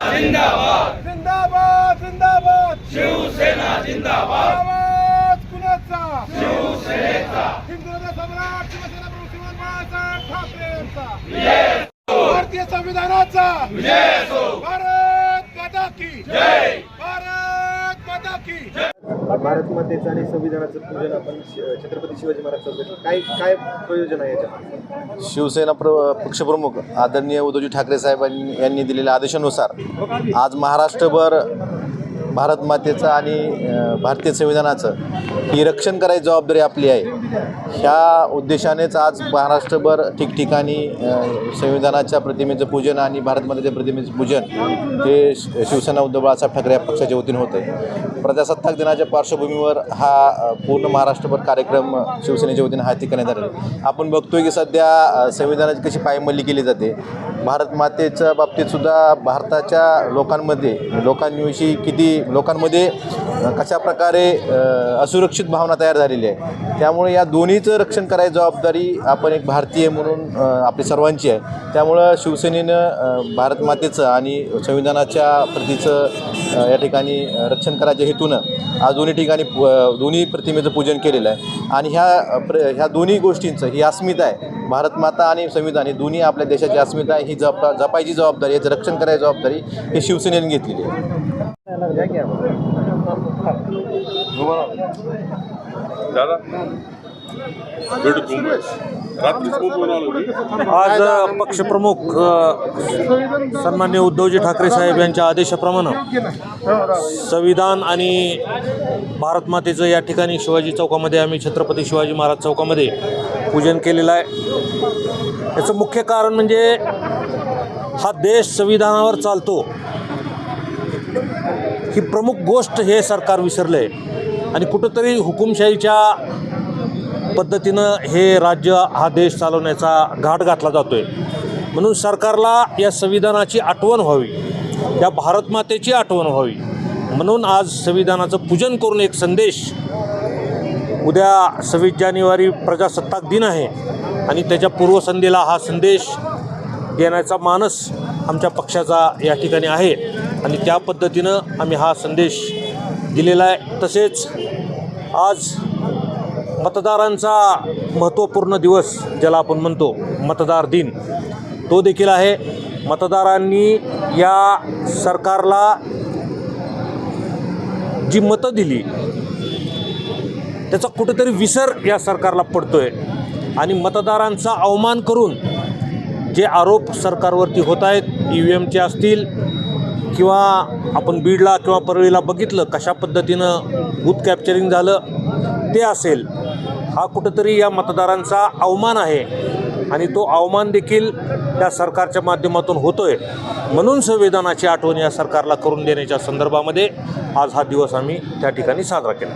जिंदाबाद. जिंदाबाद जिंदाबाद. शिवसेना जिंदाबाद. कुणाचा शिवसेनेचा. हिंदुत्व सम्राट शिवसेना प्रमुख श्रीमान बाळासाहेब ठाकरे यांचा भारतीय संविधानाचा. भारत माता की. जय भारत माता की. भारत मातेचं आणि संविधानाचं पूजन आपण छत्रपती शिवाजी महाराज काय काय प्रयोजन आहे याच्या शिवसेना प्र पक्षप्रमुख आदरणीय उद्धवजी ठाकरे साहेबांनी यांनी दिलेल्या आदेशानुसार आज महाराष्ट्रभर भारत मातेचं आणि भारतीय संविधानाचं ही रक्षण करायची जबाबदारी आपली आहे. ह्या उद्देशानेच आज महाराष्ट्रभर ठिकठिकाणी संविधानाच्या प्रतिमेचं पूजन आणि भारतमातेच्या प्रतिमेचं पूजन हे शिवसेना उद्धव बाळासाहेब ठाकरे या पक्षाच्या वतीने होतं प्रजासत्ताक दिनाच्या पार्श्वभूमीवर हा पूर्ण महाराष्ट्रभर कार्यक्रम शिवसेनेच्या वतीने हाती करण्यात आलेला आपण बघतोय की सध्या संविधानाची कशी पायमल्ली केली जाते. भारत मातेच्या बाबतीत सुद्धा भारताच्या लोकांमध्ये लोकांविषयी किती लोकांमध्ये कशा प्रकारे असुरक्षित भावना तयार झालेली आहे. त्यामुळे या दोन्हीचं रक्षण करायची जबाबदारी आपण एक भारतीय म्हणून आपली सर्वांची आहे. त्यामुळं शिवसेनेनं भारत मातेचं आणि संविधानाच्या प्रतीचं या ठिकाणी रक्षण करायच्या हेतूनं आज दोन्ही ठिकाणी दोन्ही प्रतिमेचं पूजन केलेलं आहे. आणि ह्या प्र ह्या दोन्ही गोष्टींचं ही अस्मिता आहे. भारत माता आणि संविधान हे दोन्ही आपल्या देशाची अस्मिता आहे. ही जप जपायची जबाबदारी याचं रक्षण करायची जबाबदारी ही शिवसेनेने घेतलेली आहे. दादा भेटू रात्री आज पक्षप्रमुख सन्मान्य उद्धवजी ठाकरे साहेब यांच्या आदेशाप्रमाणे संविधान आणि भारत मातेचं या ठिकाणी शिवाजी चौकामध्ये आम्ही छत्रपती शिवाजी महाराज चौकामध्ये पूजन केलेलं आहे. याचं मुख्य कारण म्हणजे हा देश संविधानावर चालतो. ही प्रमुख गोष्ट हे सरकार विसरलं आहे आणि कुठंतरी हुकुमशाहीच्या पद्धतीनं हे राज्य हा देश चालवण्याचा घाट घातला जातो आहे म्हणून सरकारला या संविधानाची आठवण व्हावी. या भारतमातेची आठवण व्हावी. म्हणून आज संविधानाचं पूजन करून एक संदेश उद्या सव्वीस जानेवारी प्रजासत्ताक दिन आहे. आणि त्याच्या पूर्वसंध्येला हा संदेश देण्याचा मानस आमच्या पक्षाचा या ठिकाणी आहे. आणि त्या पद्धतीनं आम्ही हा संदेश दिलेला आहे. तसेच आज मतदारांचा महत्त्वपूर्ण दिवस ज्याला आपण म्हणतो मतदार दिन तो देखील आहे. मतदारांनी या सरकारला जी मतं दिली त्याचा कुठेतरी विसर या सरकारला पडतो आहे आणि मतदारांचा अवमान करून जे आरोप सरकारवरती होत आहेत ई व्ही एमचे असतील किंवा आपण बीडला किंवा परळीला बघितलं कशा पद्धतीनं बूथ कॅप्चरिंग झालं ते असेल. हा कुठंतरी या मतदारांचा अवमान आहे आणि तो अवमान देखील त्या सरकारच्या माध्यमातून होतोय. म्हणून संविधानाची आठवण या सरकारला करून देण्याच्या संदर्भामध्ये आज हा दिवस आम्ही त्या ठिकाणी साजरा केला.